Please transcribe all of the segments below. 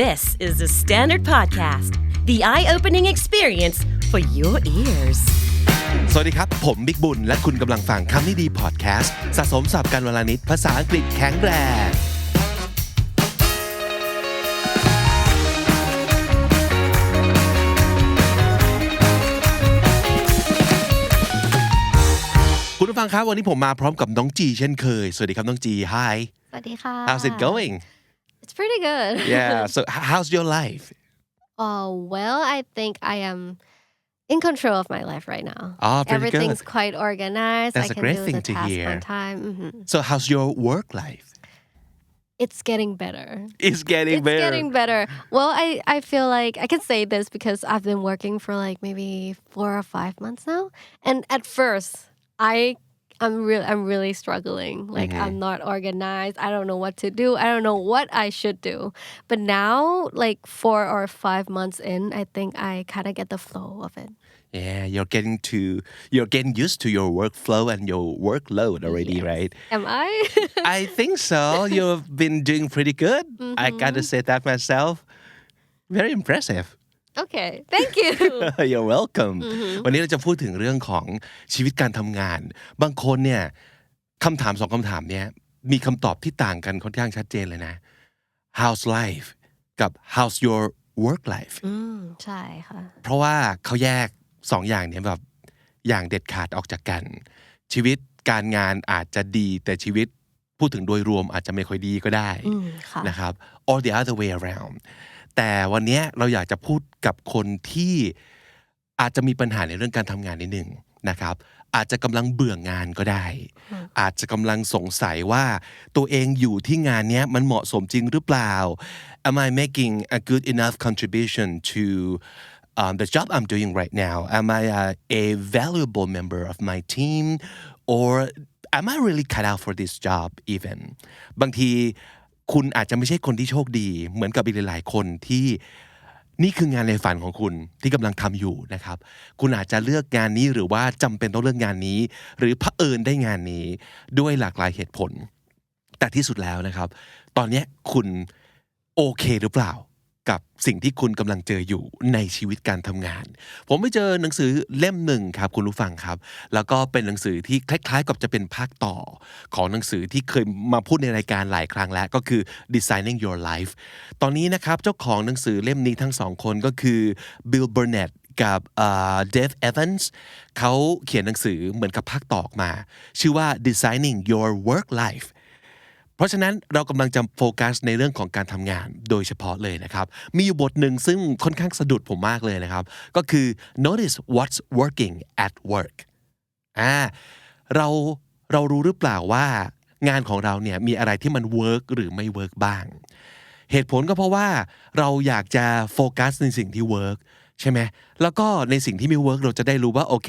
This is the Standard Podcast, the eye opening experience for your ears. สวัสดีครับ ผมบิ๊กบุญ และคุณกำลังฟังคำนี้ดีพอดแคสต์สะสมสับการวลานิดภาษาอังกฤษแข็งแรง คุณผู้ฟังครับ วันนี้ผมมาพร้อมกับน้องจีเช่นเคย สวัสดีครับน้องจี Hi สวัสดีค่ะ how's it going It's pretty good. Yeah so how's your life? Oh well I think I am in control of my life right now. Ah, pretty Everything's good. quite organized. That's I a can great do thing the to task hear. on time. Mhm. so how's your work life? It's getting better. It's getting It's better. getting better. Well I I feel like I can say this because I've been working for like maybe four or five months now. And at first I I'm real I'm really struggling like Mm-hmm. I'm not organized I don't know what to do I don't know what I should do but now like four or five months in I think I kind of get the flow of it Yeah, you're getting to you're getting used to your workflow and your workload already, right? am I I think so. You've been doing pretty good. I gotta say that myself. Very impressive. Okay thank you You're welcome. วันนี้เราจะพูดถึงเรื่องของชีวิตการทำงาน บางคนเนี่ยคำถามสองคำถามเนี้ยมีคำตอบที่ต่างกันค่อนข้างชัดเจนเลยนะ How's life กับ How's your work life อืมใช่ค่ะ เพราะว่าเขาแยกสองอย่างเนี้ยแบบอย่างเด็ดขาดออกจากกัน ชีวิตการงานอาจจะดีแต่ชีวิตพูดถึงโดยรวมอาจจะไม่ค่อยดีก็ได้อืมค่ะนะครับ or the other way around แต่วันเนี้ยเราอยากจะพูดกับคนที่อาจจะมีปัญหาในเรื่องการทำงานนิดหนึ่งนะครับ อาจจะกำลังเบื่องงานก็ได้ อาจจะกำลังสงสัยว่าตัวเองอยู่ที่งานเนี้ยมันเหมาะสมจริงหรือเปล่า Am I making a good enough contribution to um, the job I'm doing right now? Am I a, a valuable member of my team? Or am I really cut out for this job even? บางที คุณอาจจะไม่ใช่คนที่โชคดี เหมือนกับอีกหลายๆคนที่นี่คืองานในฝันของคุณที่กำลังทำอยู่นะครับ คุณอาจจะเลือกงานนี้หรือว่าจำเป็นต้องเลือกงานนี้ หรือเผอิญได้งานนี้ด้วยหลากหลายเหตุผล แต่ที่สุดแล้วนะครับ ตอนนี้คุณโอเคหรือเปล่า กับสิ่งที่คุณกำลังเจออยู่ในชีวิตการทำงาน ผมไปเจอหนังสือเล่มหนึ่งครับคุณผู้ฟังครับ แล้วก็เป็นหนังสือที่คล้ายๆ กับจะเป็นภาคต่อ ของหนังสือที่เคยมาพูดในรายการหลายครั้งแล้วก็คือ designing your life ตอนนี้นะครับเจ้าของหนังสือเล่มนี้ทั้งสองคนก็คือ Bill Burnett กับเดฟเอ v วนส์เขาเขียนหนังสือเหมือนกับภาคต่อออกมา ชื่อว่า designing your work life ราะฉะนั้นเรากำลังจะโฟกัสในเรื่องของการทำงานโดยเฉพาะเลยนะครับ มีอยู่บทหนึ่งซึ่งค่อนข้างสะดุดผมมากเลยนะครับ ก็คือ notice what's working at work อ่าเราเรารู้หรือเปล่าว่างานของเราเนี่ยมีอะไรที่มันเวิร์กหรือไม่เวิร์กบ้าง เหตุผลก็เพราะว่าเราอยากจะโฟกัสในสิ่งที่เวิร์กใช่ไหมแล้วก็ในสิ่งที่ไม่เวิร์กเราจะได้รู้ว่าโอเค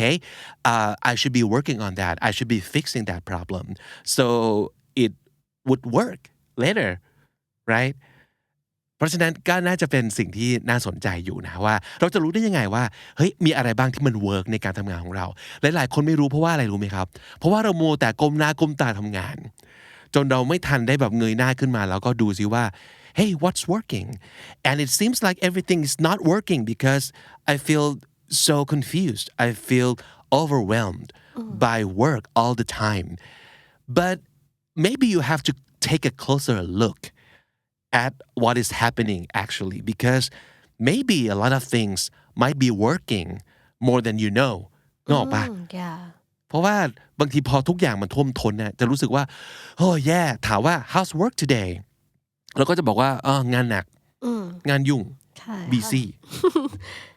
I should be working on that I should be fixing that problem so would work later right เพราะฉะนั้นก็น่าจะเป็นสิ่งที่น่าสนใจอยู่นะว่า เราจะรู้ได้ยังไงว่าเฮ้ยมีอะไรบ้างที่มันเวิร์กในการทำงานของเรา หลาย ๆ คนไม่รู้เพราะว่าอะไรรู้ไหมครับ เพราะว่าเราโมวแต่ก้มหน้าก้มตาทำงาน จนเราไม่ทันได้แบบเงยหน้าขึ้นมา แล้วก็ดูซิว่า hey what's working and it seems like everything is not working because I feel so confused I feel overwhelmed by work all the time but maybe you have to take a closer look at what is happening actually because maybe a lot of things might be working more than you know นึกออกปะ อืม yeah เพราะว่าบางทีพอทุกอย่างมันท่วมท้นเนี่ยจะรู้สึกว่าโอ้แย่ถามว่า how's work today เราก็จะบอกว่าอ๋องานหนัก อืม งานยุ่ง ใช่ค่ะ busy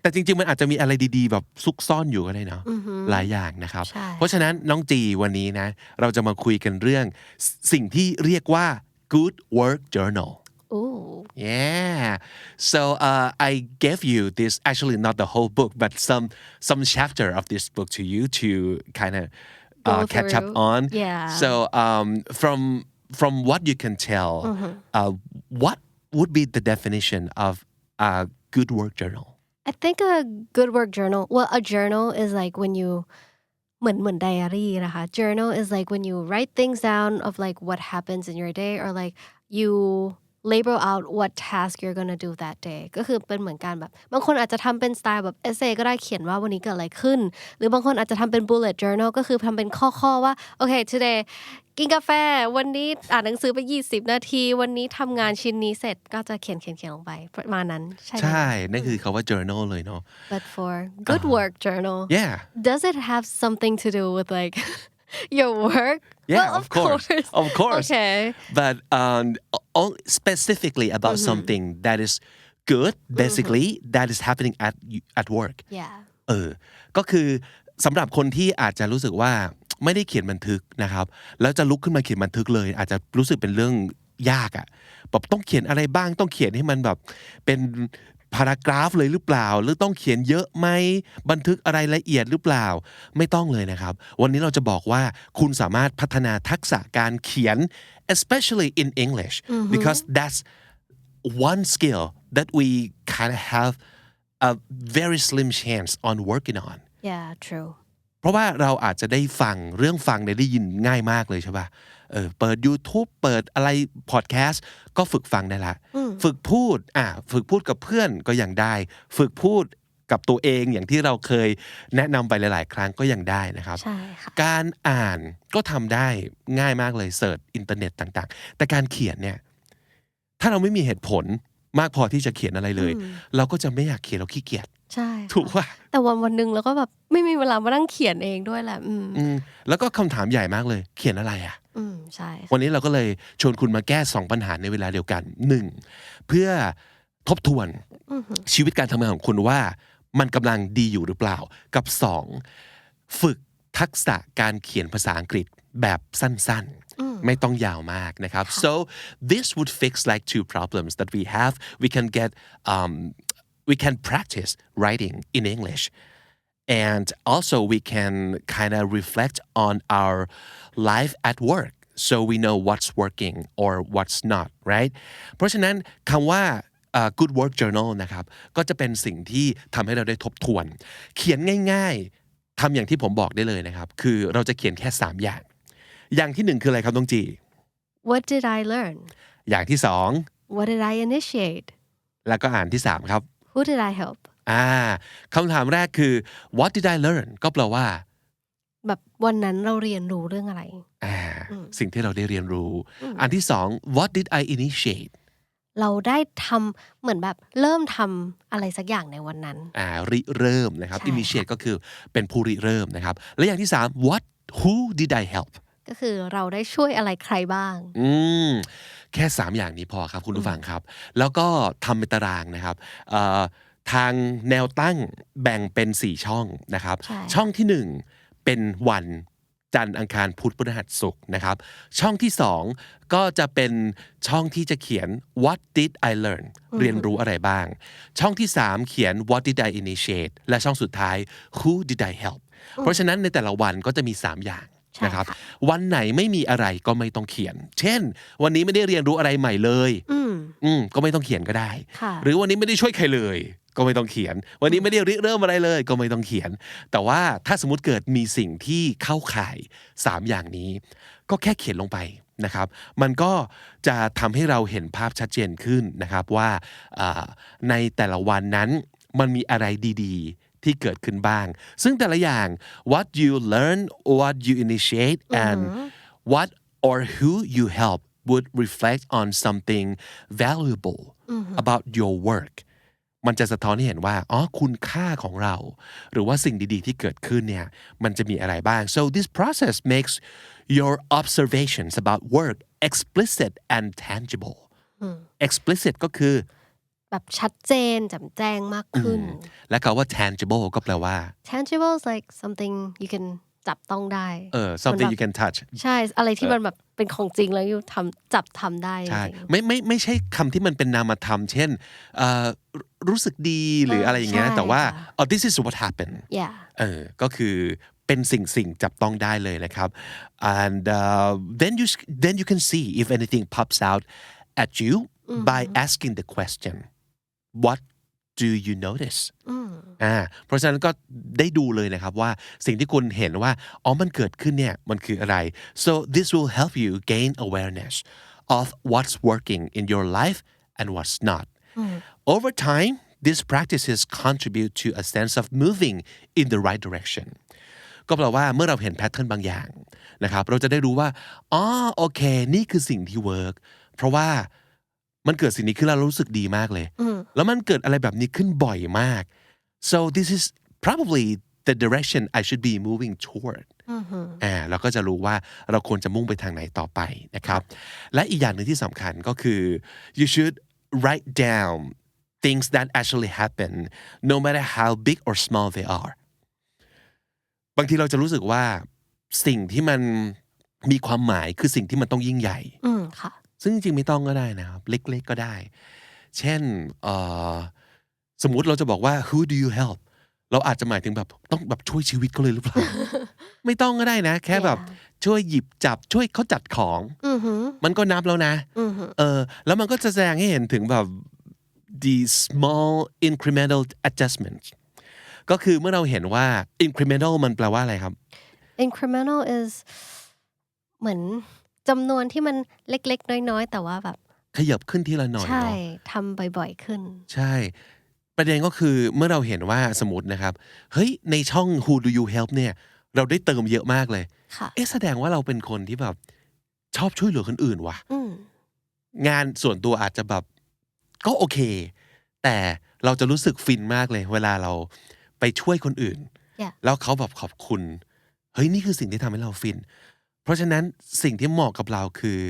แต่จริง ๆ มันอาจจะมีอะไรดีๆ แบบซุกซ่อนอยู่ก็ได้เนาะหลายอย่างนะครับใช่เพราะฉะนั้นน้องจีวันนี้นะ เราจะมาคุยกันเรื่องสิ่งที่เรียกว่า good work journal Ooh. Yeah. So uh, I gave you this actually not the whole book, but some some chapter of this book to you to kind of uh, Go catch up through. on. Yeah. So um, from from what you can tell, uh, what would be the definition of a good work journal? I think a good work journal well a journal is like when you เหมือนเหมือนไดอารี่นะคะ journal is like when you write things down of like what happens in your day or like you label out what task you're gonna do that day ก็คือเป็นเหมือนกันแบบ บางคนอาจจะทำเป็นสไตล์แบบ essay ก็ได้เขียนว่าวันนี้เกิดอะไรขึ้น หรือบางคนอาจจะทำเป็น bullet journal ก็คือทำเป็นข้อๆว่า โอเค today กินกาแฟวันนี้อ่านหนังสือไป 20 นาที วันนี้ทำงานชิ้นนี้เสร็จก็จะเขียนเขียนเขียนลงไปประมาณนั้น ใช่ไหมใช่ นั่นคือคาว่า journal เลยเนาะ but for good work journal yeah does it have something to do with like your work Yeah, well, of course. Of course. okay but um, o- specifically about something that is good basically that is happening at at work yeah เออ ก็คือสำหรับคนที่อาจจะรู้สึกว่า ไม่ได้เขียนบันทึกนะครับ แล้วจะลุกขึ้นมาเขียนบันทึกเลย อาจจะรู้สึกเป็นเรื่องยากอะ่ะแบบต้องเขียนอะไรบ้างต้องเขียนให้มันแบบเป็นพารากราฟเลยหรือเปล่า หรือต้องเขียนเยอะไหมบันทึกอะไรละเอียดหรือเปล่า ไม่ต้องเลยนะครับ วันนี้เราจะบอกว่าคุณสามารถพัฒนาทักษะการเขียน especially in English because that's one skill that we kind of have a very slim chance on working on yeah true เพ ราะว่าเราอาจจะได้ฟังเรื่องฟังเนี่ยได้ยินง่ายมากเลยใช่ป่ะเออเปิด YouTube เปิดอะไรพอดแคสต์ก็ฝึกฟังได้ละ ฝึกพูดอะฝึกพูดกับเพื่อนก็ยังได้ ฝึกพูดกับตัวเองอย่างที่เราเคยแนะนำไปหลาย ๆ ครั้งก็ยังได้นะครับใช่ค่ะการอ่านก็ทำได้ง่ายมากเลยเสิร์ชอินเทอร์เน็ตต่าง ๆ แต่การเขียนเนี่ยถ้าเราไม่มีเหตุผลมากพอที่จะเขียนอะไรเลย เราก็จะไม่อยากเขียนเราขี้เกียจ ใช่ค่ะถูกป่ะแต่วันวันหนึ่งเราก็แบบไม่มีเวลามานั่งเขียนเองด้วยแหละอืมอืมแล้วก็คำถามใหญ่มากเลย เขียนอะไรอะ อืมใช่ค่ะวันนี้เราก็เลยชวนคุณมาแก้2ปัญหาในเวลาเดียวกัน 1. เพื่อทบทวนชีวิตการทำงานของคุณว่า มันกำลังดีอยู่หรือเปล่า กับ 2. ฝึกทักษะการเขียนภาษาอังกฤษแบบสั้นๆ ไม่ต้องยาวมากนะครับ so this would fix like two problems that we have we can get um, we can practice writing in English and also we can kind of reflect on our life at work so we know what's working or what's not right เพราะฉะนั้นคำว่า uh, good work journal นะครับก็จะเป็นสิ่งที่ทำให้เราได้ทบทวน เขียนง่ายๆทำอย่างที่ผมบอกได้เลยนะครับ คือเราจะเขียนแค่ 3 อย่าง อย่างที่หนึ่งคืออะไรครับน้องจี what did I learn อย่างที่สอง what did I initiate แล้วก็อ่านที่สามครับ who did I help อ่าคำถามแรกคือ what did I learn ก็แปลว่า แบบวันนั้นเราเรียนรู้เรื่องอะไรอ่าสิ่งที่เราได้เรียนรู้ อันที่สอง what did I initiate เราได้ทำเหมือนแบบเริ่มทำอะไรสักอย่างในวันนั้นอ่าริเริ่มนะครับใช่ค่ะ initiate ก็คือเป็นผู้ริเริ่มนะครับ และอย่างที่สาม what who did I help ก็คือเราได้ช่วยอะไรใครบ้าง อืม แค่ 3 อย่างนี้พอครับคุณผู้ฟังครับ แล้วก็ทำเป็นตารางนะครับเอ่อทางแนวตั้งแบ่งเป็น 4 ช่องนะครับใช่ช่องที่ 1 เป็นวันจันทร์อังคารพุธพฤหัสศุกร์นะครับ ช่องที่ 2 ก็จะเป็นช่องที่จะเขียน what did I learn เรียนรู้อะไรบ้าง ช่องที่ 3 เขียน what did I initiate และช่องสุดท้าย who did I help เพราะฉะนั้นในแต่ละวันก็จะมี 3 อย่างใช่ นะครับค่ะวันไหนไม่มีอะไรก็ไม่ต้องเขียน เช่น วันนี้ไม่ได้เรียนรู้อะไรใหม่เลย อืมอืมก็ไม่ต้องเขียนก็ได้ค่ะหรือวันนี้ไม่ได้ช่วยใครเลย ก็ไม่ต้องเขียน วันนี้ไม่ได้ริเริ่มอะไรเลย ก็ไม่ต้องเขียน แต่ว่าถ้าสมมติเกิดมีสิ่งที่เข้าข่าย 3 อย่างนี้ ก็แค่เขียนลงไปนะครับ มันก็จะทำให้เราเห็นภาพชัดเจนขึ้นนะครับว่าอ่าในแต่ละวันนั้นมันมีอะไรดี ๆ ที่เกิดขึ้นบ้าง ซึ่งแต่ละอย่าง what you learn what you initiate and what or who you help would reflect on something valuable about your work มันจะสะท้อนให้เห็นว่า อ๋อ คุณค่าของเรา หรือว่าสิ่งดีๆ ที่เกิดขึ้นเนี่ย มันจะมีอะไรบ้าง so this process makes your observations about work explicit and tangible explicit ก็คือ แบบชัดเจนแจ่มแจ้งมากขึ้น และคาว่า tangible ก็แปลว่า tangible is like something you can จับต้องได้ เออ something you can touch ใช่ อะไรที่มันแบบเป็นของจริงแล้วอยู่ทำจับทำได้ ใช่จริงไม่ไม่ไม่ใช่คำที่มันเป็นนามธรรม เช่นเอ่อรู้สึกดีหรืออะไรอย่างเงี้ยใช่แต่ว่าค่ะอ๋อ this is what happened yeah เออ ก็คือเป็นสิ่งสิ่งจับต้องได้เลยนะครับ and uh, then you then you can see if anything pops out at you by asking the question what do you notice อ่าเพราะฉะนั้นก็ได้ดูเลยนะครับว่าสิ่งที่คุณเห็นว่า อ๋อ มันเกิดขึ้นเนี่ย มันคืออะไร so this will help you gain awareness of what's working in your life and what's not. Over time, these practices contribute to a sense of moving in the right direction. ก็แปลว่าเมื่อเราเห็นแพทเทิร์นบางอย่างนะครับ เราจะได้รู้ว่าอ๋อโอเค นี่คือสิ่งที่เวิร์กเพราะว่า มันเกิดสิ่งนี้ขึ้นแล้วเรารู้สึกดีมากเลย แล้วมันเกิดอะไรแบบนี้ขึ้นบ่อยมาก so this is probably the direction I should be moving toward อ่าเราก็จะรู้ว่าเราควรจะมุ่งไปทางไหนต่อไปนะครับ และอีกอย่างหนึ่งที่สำคัญก็คือ you should write down things that actually happen no matter how big or small they are บางทีเราจะรู้สึกว่าสิ่งที่มันมีความหมายคือสิ่งที่มันต้องยิ่งใหญ่อืมค่ะ ซึ่งจริงๆไม่ต้องก็ได้นะครับ เล็กๆก็ได้ เช่นเอ่อสมมุติเราจะบอกว่า who do you help เราอาจจะหมายถึงแบบต้องแบบช่วยชีวิตเขาเลยหรือเปล่า ไม่ต้องก็ได้นะ แค่แบบช่วยหยิบจับช่วยเขาจัดของอือหือมันก็นับแล้วนะอือหือเออแล้วมันก็จะแสดงให้เห็นถึงแบบ the small incremental adjustment ก็คือเมื่อเราเห็นว่า incremental มันแปลว่าอะไรครับ incremental is เหมือน จำนวนที่มันเล็ก ๆ น้อย ๆ แต่ว่าแบบ ขยับขึ้นทีละหน่อยใช่เนาะทำบ่อย ๆ ขึ้น ใช่ ประเด็นก็คือเมื่อเราเห็นว่าสมมตินะครับ เฮ้ย ในช่อง Who Do You Help เนี่ย เราได้เติมเยอะมากเลย ค่ะ เอ๊ะแสดงว่าเราเป็นคนที่แบบ ชอบช่วยเหลือคนอื่นว่ะ อืม งานส่วนตัวอาจจะแบบก็โอเค แต่เราจะรู้สึกฟินมากเลย เวลาเราไปช่วยคนอื่น Yeah แล้วเขาแบบขอบคุณ เฮ้ย นี่คือสิ่งที่ทำให้เราฟิน เพราะฉะนั้นสิ่งที่เหมาะกับเราคือ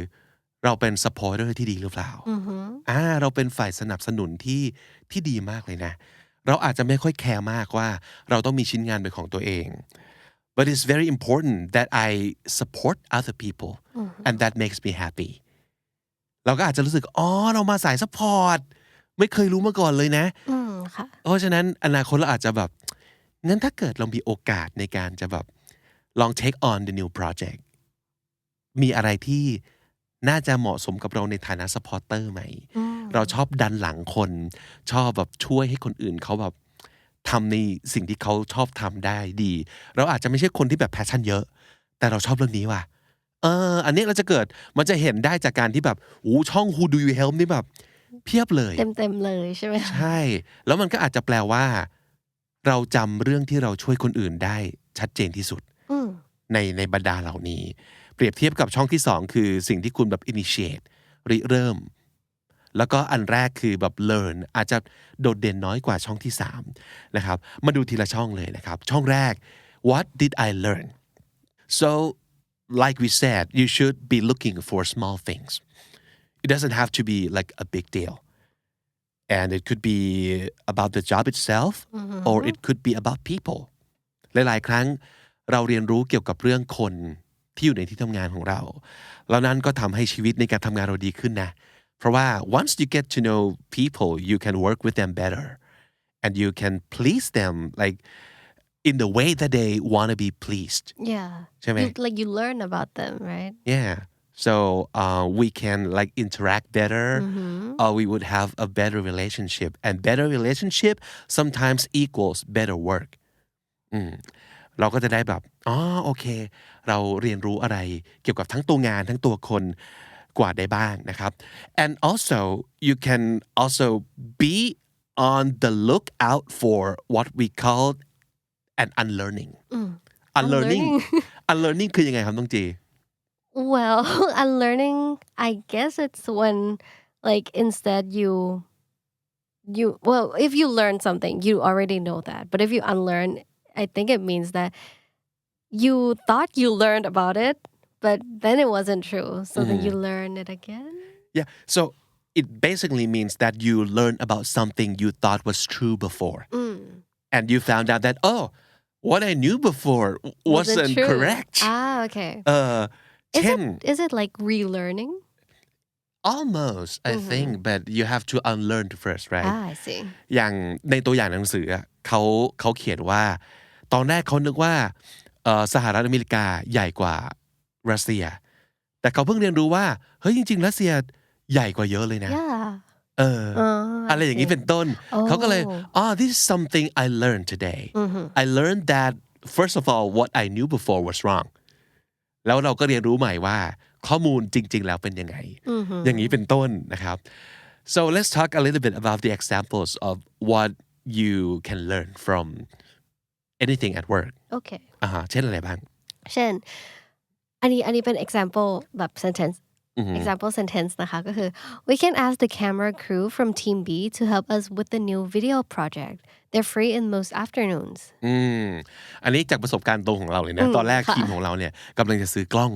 เราเป็น supporter ที่ดีหรือเปล่าอือหืออ่า เราเป็นฝ่ายสนับสนุนที่ที่ดีมากเลยนะ เราอาจจะไม่ค่อยแคร์มากว่าเราต้องมีชิ้นงานเป็นของตัวเอง but it's very important that I support other people and that makes me happy เราก็อาจจะรู้สึก อ๋อ เรามาสาย support ไม่เคยรู้มาก่อนเลยนะอืมค่ะเพราะฉะนั้นอนาคตเราอาจจะแบบงั้นถ้าเกิดเรามีโอกาสในการจะแบบลอง take on the new project มีอะไรที่น่าจะเหมาะสมกับเราในฐานะ supporter ไหม เราชอบดันหลังคน ชอบแบบช่วยให้คนอื่นเขาแบบทำในสิ่งที่เขาชอบทำได้ดี เราอาจจะไม่ใช่คนที่แบบแพชชั่นเยอะ แต่เราชอบเรื่องนี้ว่ะเออ อันนี้เราจะเกิดมันจะเห็นได้จากการที่แบบโอ้ช่อง Who Do You Help นี่แบบ เพียบเลย เต็มๆเลยใช่ไหมคะใช่ แล้วมันก็อาจจะแปลว่า เราจำเรื่องที่เราช่วยคนอื่นได้ชัดเจนที่สุดอืมในในบรรดาเหล่านี้ เปรียบเทียบกับช่องที่สองคือสิ่งที่คุณแบบ initiate ริเริ่ม แล้วก็อันแรกคือแบบ learn อาจจะโดดเด่นน้อยกว่าช่องที่สามนะครับมาดูทีละช่องเลยนะครับช่องแรก what did I learn so like we said you should be looking for small things it doesn't have to be like a big deal and it could be about the job itself or it could be about people หลาย ๆ ครั้งเราเรียนรู้เกี่ยวกับเรื่องคน ที่อยู่ในที่ทำงานของเรา แล้วนั้นก็ทำให้ชีวิตในการทำงานเราดีขึ้นนะ เพราะว่า once you get to know people you can work with them better and you can please them like in the way that they want to be pleased yeah ใช่ไหม You- like you learn about them right Yeah. So uh, we can like interact better, or we would have a better relationship, and better relationship sometimes equals better work. อืม เราก็จะได้แบบอ๋อโอเค เราเรียนรู้อะไรเกี่ยวกับทั้งตัวงานทั้งตัวคนกว่าได้บ้างนะครับ and also you can also be on the lookout for what we call an unlearning unlearning unlearning คือยังไงครับน้องจี Well, unlearning, I guess it's when like instead you you well, if you learn something, you already know that. But if you unlearn, I think it means that you thought you learned about it, but then it wasn't true. So then you learn it again. Yeah. So it basically means that you learn about something you thought was true before. And you found out that, oh, what I knew before wasn't, true. correct. Ah, okay. เออ Is เช่น it is it like relearning? almost I think but you have to unlearn first right Ah, I see. อย่างในตัวอย่างหนังสืออะเขาเขาเขียนว่า ตอนแรกเขานึกว่าเอ่อสหรัฐอเมริกาใหญ่กว่ารัสเซีย แต่เขาเพิ่งเรียนรู้ว่าเฮ้ยจริง ๆ รัสเซียใหญ่กว่าเยอะเลยนะ Yeah. เออ Uh, อะไรอย่างนี้เป็นต้นเขาก็เลย oh this is something I learned today I learned that first of all what I knew before was wrong แล้วเราก็เรียนรู้ใหม่ว่าข้อมูลจริง ๆ แล้วเป็นยังไงอือฮึอย่างนี้เป็นต้นนะครับ so let's talk a little bit about the examples of what you can learn from anything at work โอเคอ่าฮะเช่นอะไรบ้าง เช่น อันนี้อันนี้เป็น example แบบ sentence อือฮึ example sentence นะคะก็คือ we can ask the camera crew from team B to help us with the new video project they're free in most afternoons อืมอันนี้จากประสบการณ์ตรงของเราเลยนะอืมตอนแรกค่ะทีมของเราเนี่ยกำลังจะซื้อกล้อง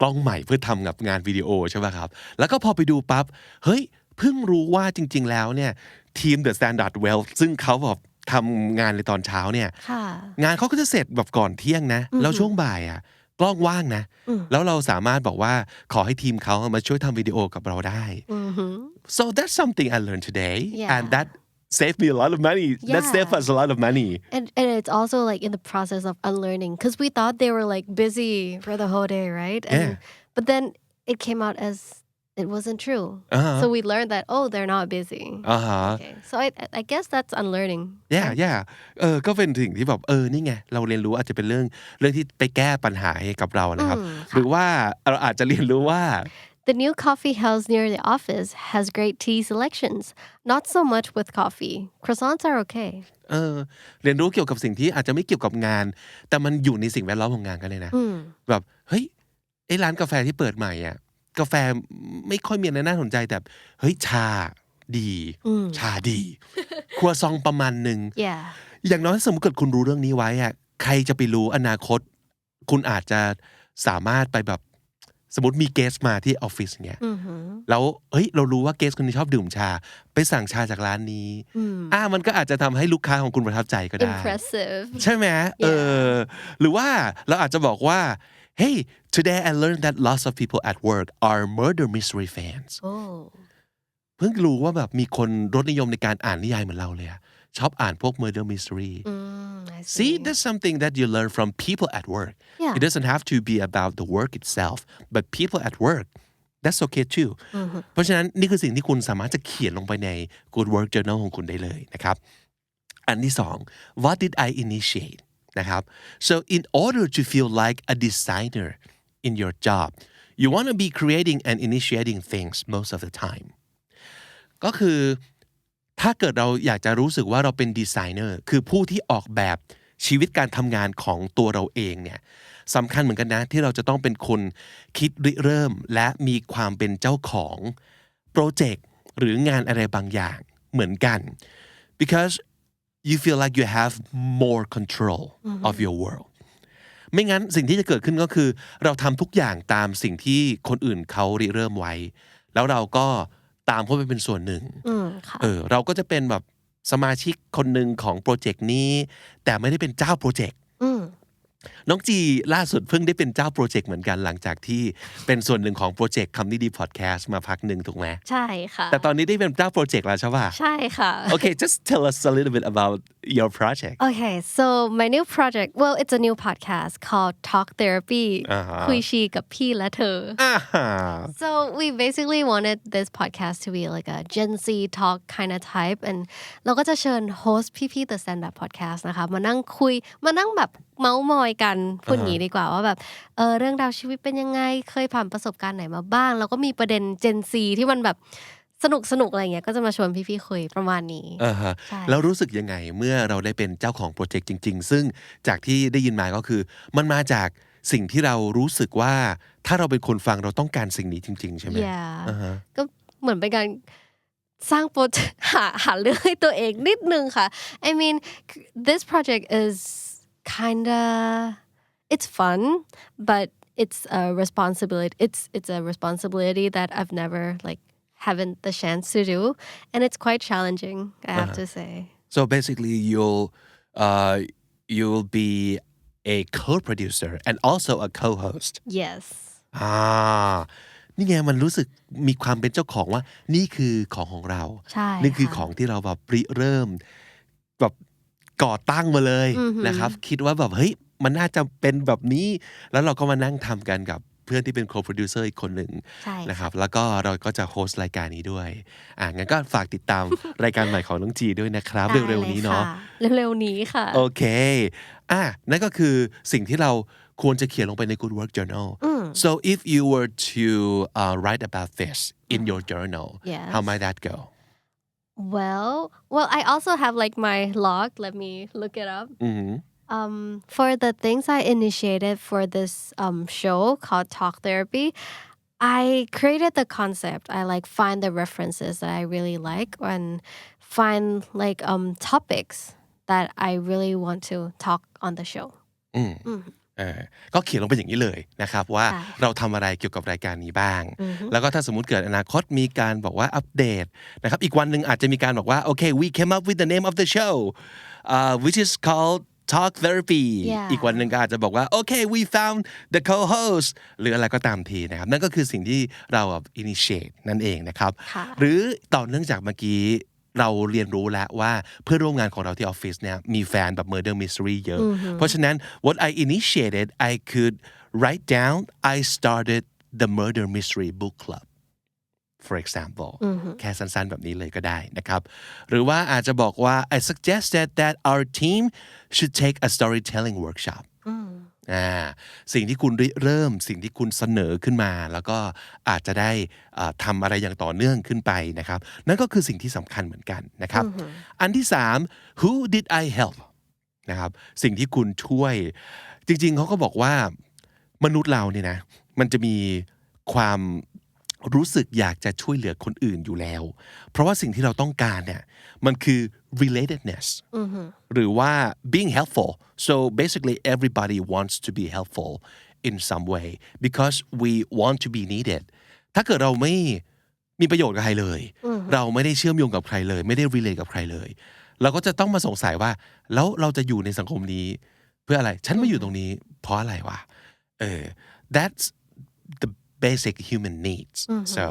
กล้องใหม่เพื่อทำกับงานวิดีโอใช่ไหมครับ แล้วก็พอไปดูปั๊บ เฮ้ย เพิ่งรู้ว่าจริง ๆ แล้วเนี่ยทีม The Standard Well ซึ่งเขาแบบ ทำงานในตอนเช้าเนี่ยค่ะงานเขาก็จะเสร็จแบบก่อนเที่ยงนะ แล้วช่วงบ่ายอะกล้องว่างนะ แล้วเราสามารถบอกว่าขอให้ทีมเขามาช่วยทำวิดีโอกับเราได้อือฮึ so that's something I learned today Yeah. and that saved me a lot of money that Yeah. saved us a lot of money And, and it's also like in the process of unlearning because we thought they were like busy for the whole day, right? And, Yeah. But then it came out as it wasn't true. Uh-huh. So we learned that, oh, they're not busy. อ่าฮะ Okay. So I, I guess that's unlearning. yeah yeah เออก็เป็นสิ่งที่แบบเออนี่ไงเราเรียนรู้อาจจะเป็นเรื่องเรื่องที่ไปแก้ปัญหาให้กับเรานะครับอืมค่ะหรือว่าเราอาจจะเรียนรู้ว่า The new coffee house near the office has great tea selections. Not so much with coffee. Croissants are okay. เออเรียนรู้เกี่ยวกับสิ่งที่อาจจะไม่เกี่ยวกับงาน แต่มันอยู่ในสิ่งแวดล้อมของงานกันเลยนะอืมแบบเฮ้ยไอ้ร้านกาแฟที่เปิดใหม่อะ กาแฟไม่ค่อยมีอะไรน่าสนใจแต่เฮ้ยชาดี ชาดี ครัวซองประมาณหนึ่ง Yeah. อย่างน้อยสมมติเกิดคุณรู้เรื่องนี้ไว้อะใครจะไปรู้อนาคต คุณอาจจะสามารถไปแบบสมมติมีเกสมาที่ออฟฟิศเงี้ยแล้วเฮ้ยเรารู้ว่าเกสคนนี้ชอบดื่มชา ไปสั่งชาจากร้านนี้อ่ามันก็อาจจะทำให้ลูกค้าของคุณประทับใจก็ได้ Impressive. ใช่ไหมเออ หรือว่าเราอาจจะบอกว่า hey today I learned that lots of people at work are murder mystery fans Oh. เพิ่งรู้ว่าแบบมีคนรสนิยมในการอ่านนิยายเหมือนเราเลยอะชอบอ่านพวก murder mystery Mm, I see. See, that's something that you learn from people at work. Yeah. It doesn't have to be about the work itself, but people at work. That's okay too. เพราะฉะนั้นนี่คือสิ่งที่คุณสามารถจะเขียนลงไปใน Good Work Journal ของคุณได้เลยนะครับ อันที่สอง What did I initiate นะครับ so in order to feel like a designer in your job you want to be creating and initiating things most of the time ก็คือถ้าเกิดเราอยากจะรู้สึกว่าเราเป็นดีไซเนอร์คือผู้ที่ออกแบบชีวิตการทำงานของตัวเราเองเนี่ยสำคัญเหมือนกันนะที่เราจะต้องเป็นคนคิดริเริ่ม และมีความเป็นเจ้าของโปรเจกต์หรืองานอะไรบางอย่างเหมือนกัน because you feel like you have more control of your world ไม่งั้นสิ่งที่จะเกิดขึ้นก็คือ เราทำทุกอย่างตามสิ่งที่คนอื่นเขาริเริ่มไว้ แล้วเราก็ตามเข้าไปเป็นส่วนหนึ่งอืมค่ะเออเราก็จะเป็นแบบสมาชิกคนหนึ่งของโปรเจกต์นี้ แต่ไม่ได้เป็นเจ้าโปรเจกต์อืม น้องจีล่าสุดเพิ่งได้เป็นเจ้าโปรเจกต์เหมือนกันหลังจากที่เป็นส่วนหนึ่งของโปรเจกต์คำนี้ดีพอดแคสต์มาพักหนึ่งถูกไหมใช่ค่ะ แต่ตอนนี้ได้เป็นเจ้าโปรเจกต์แล้วใช่ป่ะใช่ค่ะ Okay just tell us a little bit about your project Okay, so my new project, well, it's a new podcast called Talk Therapy. อ่าฮะคุยชีกับพี่และเธออ่าฮะ So we basically wanted this podcast to be like a Gen Z talk kind of type and เราก็จะเชิญโฮสต์พี่ๆ The Stand Up Podcast นะคะมานั่งคุยมานั่งแบบเมาส์มอยกันพูดอย่างนี้ดีกว่าว่าแบบเออเรื่องราวชีวิตเป็นยังไงเคยผ่านประสบการณ์ไหนมาบ้าง แล้วก็มีประเด็น Gen Z ที่มันแบบสนุกสนุกๆอะไรเงี้ยก็จะมาชวนพี่ๆคุยประมาณนี้อ่าฮะใช่แล้วรู้สึกยังไงเมื่อเราได้เป็นเจ้าของโปรเจกต์จริง ๆ ซึ่งจากที่ได้ยินมาก็คือ มันมาจากสิ่งที่เรารู้สึกว่าถ้าเราเป็นคนฟังเราต้องการสิ่งนี้จริง ๆ ใช่ไหม Yeah อ่าฮะก็เหมือนเป็นการสร้างโปรเจกต์หาหาเรื่องให้ตัวเองนิดนึงค่ะ I mean this project is kinda it's fun but it's a responsibility it's it's a responsibility that I've never like haven't the chance to do and it's quite challenging I have to say so basically you'll uh you'll be a co-producer and also a co-host yes อ่านี่ไงมันรู้สึกมีความเป็นเจ้าของว่า นี่คือของของเรา ใช่ นี่คือ ค่ะ ของที่เราแบบริเริ่มแบบก่อตั้งมาเลย อือหือ นะครับ คิดว่าแบบเฮ้ย มันน่าจะเป็นแบบนี้ แล้วเราก็มานั่งทำกันกับเพื่อนที่เป็น co-producer อีกคนหนึ่งใช่ค่ะนะครับ แล้วก็เราก็จะโฮสต์รายการนี้ด้วย อะงั้นก็ฝากติดตามรายการใหม่ของน้องจีด้วยนะครับได้เร็วๆนี้เนาะลยค่เร็วๆนี้ค่ะ โอเค อะนั่นก็คือสิ่งที่เราควรจะเขียนลงไปใน Good Work Journal so if you were to uh, write about this in your journal Yes. how might that go well well I also have like my log let me look it up อือหือ Um, for the things I initiated for this um, show called Talk Therapy, I created the concept. I like find the references that I really like and find like um, topics that I really want to talk on the show. อืมเออก็เขียนลงไปอย่างนี้เลยนะครับว่า ค่ะ เราทำอะไรเกี่ยวกับรายการนี้บ้าง แล้วก็ถ้าสมมติเกิดอนาคตมีการบอกว่าอัปเดตนะครับอีกวันหนึ่งอาจจะมีการบอกว่าโอเค we came up with the name of the show uh, which is called Talk Therapy Yeah. อีกวันหนึ่งก็อาจจะบอกว่าโอเค we found the co-host หรืออะไรก็ตามทีนะครับ นั่นก็คือสิ่งที่เราแบบ initiate นั่นเองนะครับค่ะหรือต่อเนื่องจากเมื่อกี้เราเรียนรู้แล้วว่าเพื่อนร่วมงานของเราที่ออฟฟิศเนี่ยมีแฟนแบบ murder mystery เยอะ เพราะฉะนั้น what I initiated I could write down I started the murder mystery book club for example แค่สั้นๆแบบนี้เลยก็ได้นะครับ หรือว่าอาจจะบอกว่า I suggested that our team should take a storytelling workshop อ่าสิ่งที่คุณริเริ่มสิ่งที่คุณเสนอขึ้นมา แล้วก็อาจจะได้อ่าทำอะไรอย่างต่อเนื่องขึ้นไปนะครับ นั่นก็คือสิ่งที่สำคัญเหมือนกันนะครับ อันที่สาม who did I help นะครับ สิ่งที่คุณช่วย จริงๆเขาก็บอกว่ามนุษย์เราเนี่ยนะ มันจะมีความ รู้สึกอยากจะช่วยเหลือคนอื่นอยู่แล้ว เพราะว่าสิ่งที่เราต้องการเนี่ยมันคือ relatedness หรือว่า being helpful so basically everybody wants to be helpful in some way because we want to be needed ถ้าเกิดเราไม่มีประโยชน์กับใครเลย เราไม่ได้เชื่อมโยงกับใครเลย ไม่ได้ relate กับใครเลย เราก็จะต้องมาสงสัยว่า แล้วเราจะอยู่ในสังคมนี้ เพื่ออะไร ฉันมาอยู่ตรงนี้ เพราะอะไรวะเออ that's the basic human needs so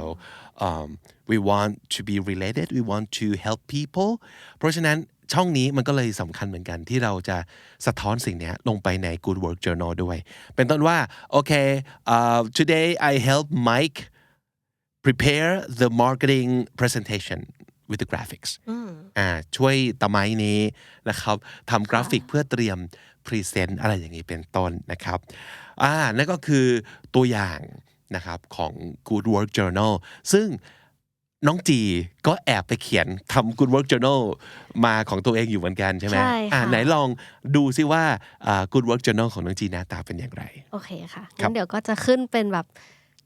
um, we want to be related we want to help people เพราะฉะนั้นช่องนี้มันก็เลยสำคัญเหมือนกันที่เราจะสะท้อนสิ่งเนี้ยลงไปใน Good Work Journal ด้วย เป็นต้นว่าโอเค uh, today I help Mike prepare the marketing presentation with the graphics อ่าช่วยตะไม้นี้นะครับทำกราฟิกเพื่อเตรียมพรีเซนต์อะไรอย่างนี้เป็นต้นนะครับอ่านั่นก็คือตัวอย่าง นะครับของ Good Work Journal ซึ่งน้องจีก็แอบไปเขียนทำ Good Work Journal มาของตัวเองอยู่เหมือนกันใช่ไหมใช่ค่ะอ่าไหนลองดูซิว่าอ่า Good Work Journal ของน้องจีหน้าตาเป็นอย่างไร โอเคค่ะครับ งั้นเดี๋ยวก็จะขึ้นเป็นแบบ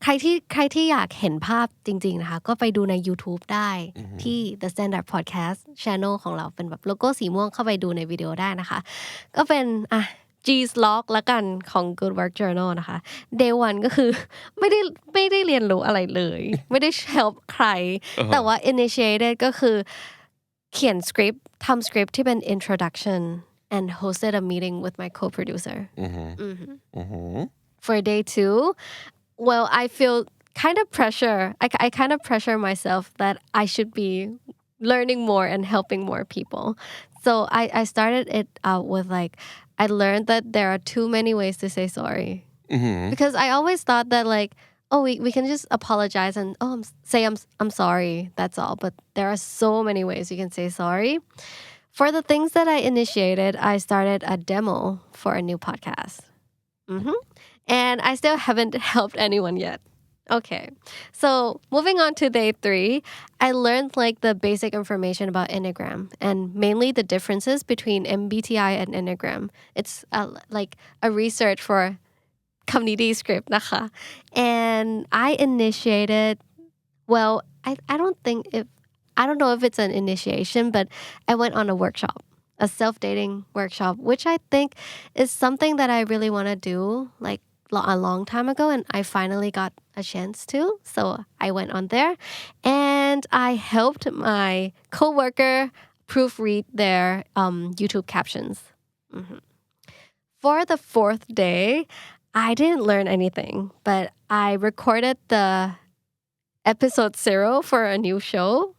ใครที่ใครที่อยากเห็นภาพจริง ๆ นะคะ ก็ไปดูใน YouTube ได้ที่ The Standard Podcast Channel ของเราเป็นแบบโลโก้สีม่วงเข้าไปดูในวิดีโอได้นะคะ ก็เป็นอะ G's log ละกันของ Good Work Journal นะคะ Day one ก็คือไม่ได้ไม่ได้เรียนรู้อะไรเลย ไม่ได้ help ใคร แต่ว่า initiated ก็คือเขียนสคริปต์ทำสคริปต์ที่เป็น introduction and hosted a meeting with my co-producer for day two, well, I feel kind of pressure. I, I kind of pressure myself that I should be learning more and helping more people. So I, I started it out with like, I learned that there are too many ways to say sorry. Because I always thought that like, oh, we, we can just apologize and oh, I'm, say I'm, I'm sorry. That's all. But there are so many ways you can say sorry. For the things that I initiated, I started a demo for a new podcast. hmm And I still haven't helped anyone yet. Okay. So moving on to day three, I learned like the basic information about Enneagram and mainly the differences between MBTI and Enneagram. It's a, like a research for community script. And I initiated, well, I, I don't think if, I don't know if it's an initiation, but I went on a workshop a self dating workshop, which I think is something that I really want to do, like a long time ago. And I finally got a chance to. So I went on there and I helped my coworker proofread their um, YouTube captions. Mhm. For the fourth day, I didn't learn anything, but I recorded the episode zero for a new show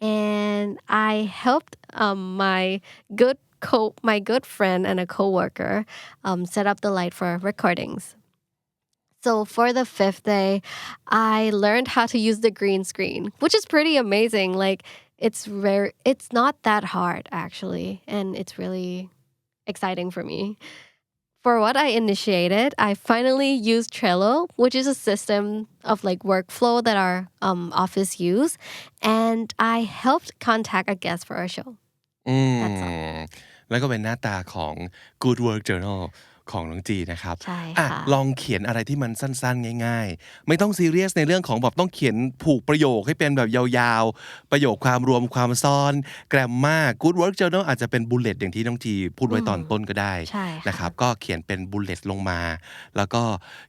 and I helped um, my good co my good friend and a coworker um, set up the light for recordings. So for the fifth day, I learned how to use the green screen, which is pretty amazing. Like it's very it's not that hard actually, and it's really exciting for me. For what I initiated, I finally used Trello, which is a system of like workflow that our um, office use, and I helped contact a guest for our show. อืม That's แล้วก็เป็นหน้าตาของ Good Work Journal ของน้องจีนะครับใช่อะค่ะลองเขียนอะไรที่มันสั้นๆ ง่าย ๆ ไม่ต้องซีเรียสในเรื่องของแบบต้องเขียนผูกประโยคให้เป็นแบบยาวๆ ประโยคความรวมความซ่อน แกรมมา Good Work Journal อาจจะเป็นบุลเลตอย่างที่น้องจีพูดไว้ตอนต้นก็ได้ใช่ค่ะนะครับ ก็เขียนเป็นบุลเลตลงมา แล้วก็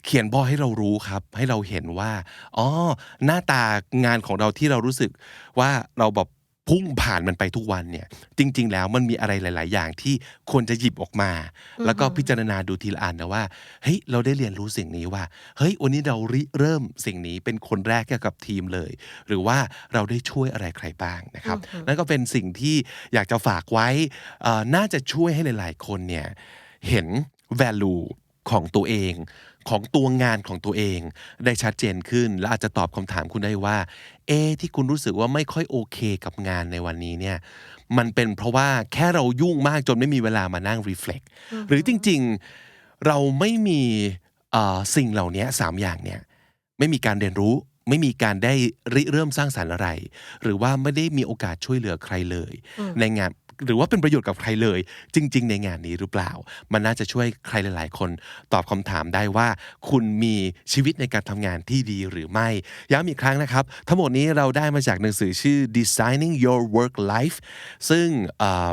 เขียนบอให้เรารู้ครับ ให้เราเห็นว่าอ๋อหน้าตางานของเราที่เรารู้สึกว่าเราแบบ พุ่งผ่านมันไปทุกวันเนี่ย จริง ๆ แล้วมันมีอะไรหลาย ๆ อย่างที่ควรจะหยิบออกมา แล้วก็พิจารณาดูทีละอันนะว่าเฮ้ยเราได้เรียนรู้สิ่งนี้ว่าเฮ้ยวันนี้เราริเริ่มสิ่งนี้เป็นคนแรกเกี่ยวกับทีมเลย หรือว่าเราได้ช่วยอะไรใครบ้างนะครับนั่นก็เป็นสิ่งที่อยากจะฝากไว้เอ่อน่าจะช่วยให้หลาย ๆ คนเนี่ยเห็น value ของตัวเอง ของตัวงานของตัวเอง ได้ชัดเจนขึ้น และอาจจะตอบคำถามคุณได้ว่า เอะที่คุณรู้สึกว่าไม่ค่อยโอเคกับงานในวันนี้เนี่ยมันเป็นเพราะว่าแค่เรายุ่งมากจนไม่มีเวลามานั่ง reflect หรือจริงๆเราไม่มีเอ่อสิ่งเหล่านี้สามอย่างเนี่ยไม่มีการเรียนรู้ไม่มีการได้ริเริ่มสร้างสารรค์อะไร หรือว่าไม่ได้มีโอกาสช่วยเหลือใครเลย ในงาน หรือว่าเป็นประโยชน์กับใครเลย จริง ๆ ในงานนี้หรือเปล่า มันน่าจะช่วยใครหลาย ๆ คนตอบคำถามได้ว่า คุณมีชีวิตในการทำงานที่ดีหรือไม่ย้ำอีกครั้งนะครับ ทั้งหมดนี้เราได้มาจากหนังสือชื่อ Designing Your Work Life ซึ่งเอ่อ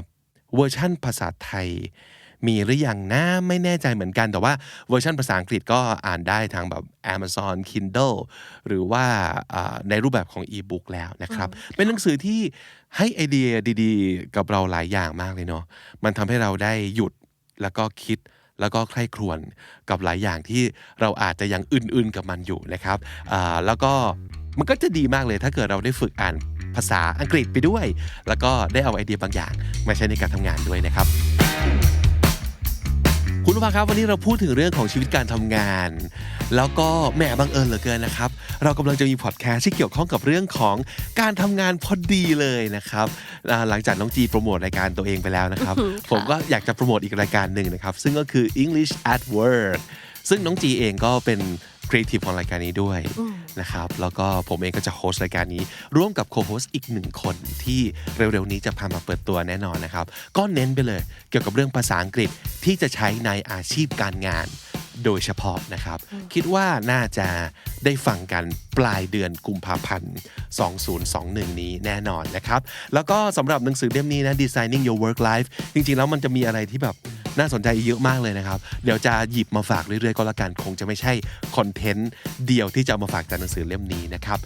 เวอร์ชั่นภาษาไทย มีหรือยังนะไม่แน่ใจเหมือนกัน แต่ว่าเวอร์ชันภาษาอังกฤษก็อ่านได้ทางแบบ Amazon Kindle หรือว่าอ่าในรูปแบบของอีบุ๊กแล้วนะครับ เป็นหนังสือที่ให้ไอเดียดีๆ กับเราหลายอย่างมากเลยเนาะมันทำให้เราได้หยุดแล้วก็คิดแล้วก็ใคร่ครวญกับหลายอย่างที่เราอาจจะยังอื่นๆกับมันอยู่นะครับอ่าแล้วก็มันก็จะดีมากเลยถ้าเกิดเราได้ฝึกอ่านภาษาอังกฤษไปด้วย แล้วก็ได้เอาไอเดียบางอย่างมาใช้ในการทำงานด้วยนะครับ คุณผู้ฟังครับวันนี้เราพูดถึงเรื่องของชีวิตการทำงาน แล้วก็แหมบังเอิญเหลือเกินนะครับ เรากำลังจะมีพอดแคสต์ที่เกี่ยวข้องกับเรื่องของการทำงานพอดีเลยนะครับอ่าหลังจากน้องจีโปรโมทรายการตัวเองไปแล้วนะครับ ผมก็อยากจะโปรโมทอีกรายการหนึ่งนะครับ ซึ่งก็คือ English at Work ซึ่งน้องจีเองก็เป็น ครีเอทีฟของรายการนี้ด้วยนะครับแล้วก็ผมเองก็จะโฮสต์รายการนี้ ร่วมกับโคโฮสต์อีกหนึ่งคนที่เร็วๆนี้จะพามาเปิดตัวแน่นอนนะครับ ก็เน้นไปเลยเกี่ยวกับเรื่องภาษาอังกฤษที่จะใช้ในอาชีพการงาน โดยเฉพาะนะครับ คิดว่าน่าจะได้ฟังกันปลายเดือนกุมภาพันธ์ 2021 นี้แน่นอนนะครับ แล้วก็สำหรับหนังสือเล่มนี้นะ Designing Your Work Life จริงๆ แล้วมันจะมีอะไรที่แบบน่าสนใจเยอะมากเลยนะครับ เดี๋ยวจะหยิบมาฝากเรื่อยๆ ก็แล้วกันคงจะไม่ใช่คอนเทนต์เดียวที่จะเอามาฝากจากหนังสือเล่มนี้นะครับ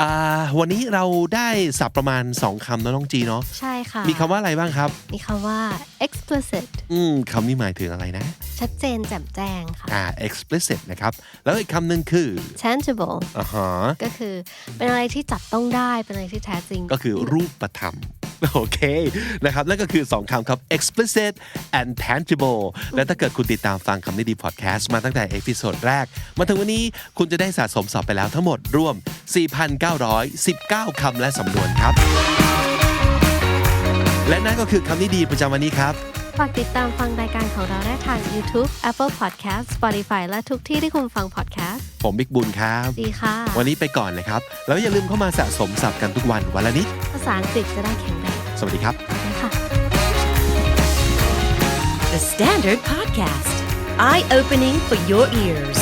อ่าวันนี้เราได้สับประมาณ 2คำนะน้องจีเนาะใช่ค่ะ มีคำว่าอะไรบ้างครับ มีคำว่า explicit อืมคำนี้หมายถึงอะไรนะ ชัดเจนแจ่มแจ้งค่ะอ่า explicit นะครับ แล้วอีกคำหนึ่งคือ tangible อ่าฮะก็คือเป็นอะไรที่จับต้องได้เป็นอะไรที่แท้จริง ก็คือรูปธรรมโอเคนะครับนั่นก็คือ 2 คำครับ explicit and tangible และถ้าเกิดคุณติดตามฟังคำนี้ดีพอดแคสต์มาตั้งแต่เอพิโซดแรก มาถึงวันนี้คุณจะได้สะสมสอบไปแล้วทั้งหมดรวม 4,919 คำและสำนวนครับ และนั่นก็คือคำนี้ดีประจำวันนี้ครับ ฝากติดตามฟังรายการของเราได้ทาง YouTube Apple Podcast Spotify และทุกที่ที่คุณฟัง podcast ผมบิ๊กบุญครับ ดีค่ะ วันนี้ไปก่อนนะครับ แล้วอย่าลืมเข้ามาสะสมศัพท์กันทุกวันวันละนิด ภาษาอังกฤษจะได้แข็งแรงสวัสดีครับค่ะ The Standard Podcast, eye opening for your ears.